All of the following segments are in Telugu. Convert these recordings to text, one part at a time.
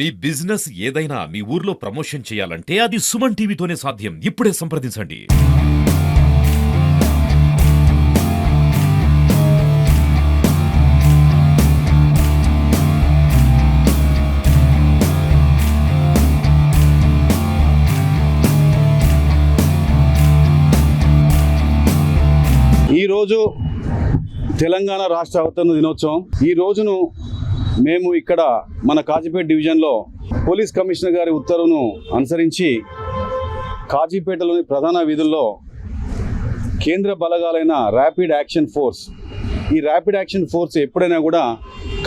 మీ బిజినెస్ ఏదైనా మీ ఊర్లో ప్రమోషన్ చేయాలంటే అది సుమన్ టీవీతోనే సాధ్యం. ఇప్పుడే సంప్రదించండి. ఈరోజు తెలంగాణ రాష్ట్ర అవతరణ దినోత్సవం. ఈ రోజును మేము ఇక్కడ మన కాజీపేట డివిజన్లో పోలీస్ కమిషనర్ గారి ఉత్తర్వును అనుసరించి కాజీపేటలోని ప్రధాన వీధుల్లో కేంద్ర బలగాలైన ర్యాపిడ్ యాక్షన్ ఫోర్స్ ఈ ర్యాపిడ్ యాక్షన్ ఫోర్స్ ఎప్పుడైనా కూడా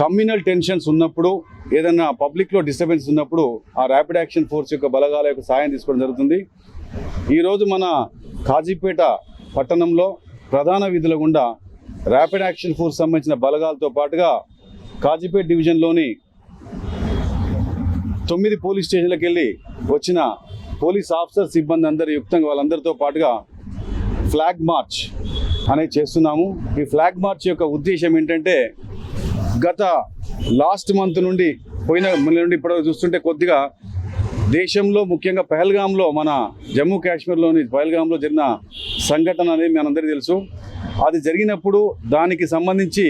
కమ్యూనల్ టెన్షన్స్ ఉన్నప్పుడు ఏదైనా పబ్లిక్లో డిస్టర్బెన్స్ ఉన్నప్పుడు ఆ ర్యాపిడ్ యాక్షన్ ఫోర్స్ యొక్క బలగాల యొక్క సాయం తీసుకోవడం జరుగుతుంది. ఈరోజు మన కాజీపేట పట్టణంలో ప్రధాన వీధుల గుండా ర్యాపిడ్ యాక్షన్ ఫోర్స్ సంబంధించిన బలగాలతో పాటుగా కాజీపేట్ డివిజన్లోని తొమ్మిది పోలీస్ స్టేషన్లకు వెళ్ళి వచ్చిన పోలీస్ ఆఫీసర్ సిబ్బంది అందరి యుక్తంగా వాళ్ళందరితో పాటుగా ఫ్లాగ్ మార్చ్ అనేది చేస్తున్నాము. ఈ ఫ్లాగ్ మార్చ్ యొక్క ఉద్దేశం ఏంటంటే గత లాస్ట్ మంత్ నుండి పోయిన నుండి ఇప్పటివరకు చూస్తుంటే కొద్దిగా దేశంలో ముఖ్యంగా పహల్గాంలో మన జమ్మూ కాశ్మీర్లోని పహల్గాంలో జరిగిన సంఘటన అనేది మనందరికీ తెలుసు. అది జరిగినప్పుడు దానికి సంబంధించి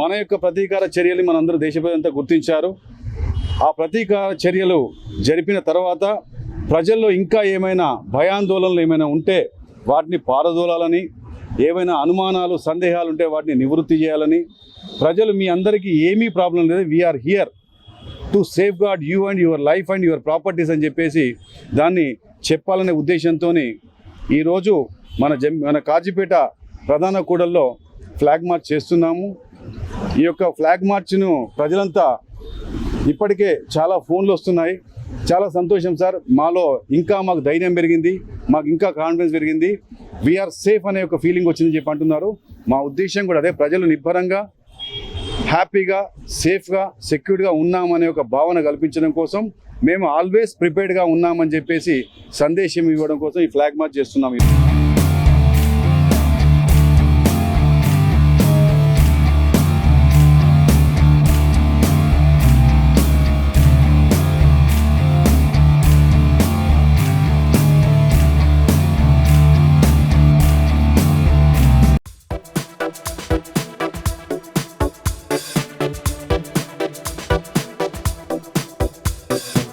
మన యొక్క ప్రతీకార చర్యలు మనందరూ దేశ ప్రజలంతా గుర్తించారు. ఆ ప్రతీకార చర్యలు జరిపిన తర్వాత ప్రజల్లో ఇంకా ఏమైనా భయాందోళనలు ఏమైనా ఉంటే వాటిని పారదోలాలని ఏమైనా అనుమానాలు సందేహాలు ఉంటే వాటిని నివృత్తి చేయాలని ప్రజలు మీ అందరికీ ఏమీ ప్రాబ్లం లేదు we're here to safeguard you and your life and your properties అని చెప్పేసి దాన్ని చెప్పాలనే ఉద్దేశంతో ఈరోజు మన జమ్ మన కాజీపేట ప్రధాన కూడల్లో ఫ్లాగ్ మార్చ్ చేస్తున్నాము. ఈ యొక్క ఫ్లాగ్ మార్చ్ను ప్రజలంతా ఇప్పటికే చాలా ఫోన్లు వస్తున్నాయి. చాలా సంతోషం సార్. మాలో ఇంకా మాకు ధైర్యం పెరిగింది. మాకు ఇంకా కాన్ఫిడెన్స్ పెరిగింది. వీఆర్ సేఫ్ అనే ఒక ఫీలింగ్ వచ్చిందని చెప్పి అంటున్నారు. మా ఉద్దేశం కూడా అదే. ప్రజలు నిబ్బరంగా హ్యాపీగా సేఫ్గా సెక్యూర్డ్గా ఉన్నామనే ఒక భావన కల్పించడం కోసం మేము ఆల్వేస్ ప్రిపేర్డ్గా ఉన్నామని చెప్పేసి సందేశం ఇవ్వడం కోసం ఈ ఫ్లాగ్ మార్చ్ చేస్తున్నాం. Yeah.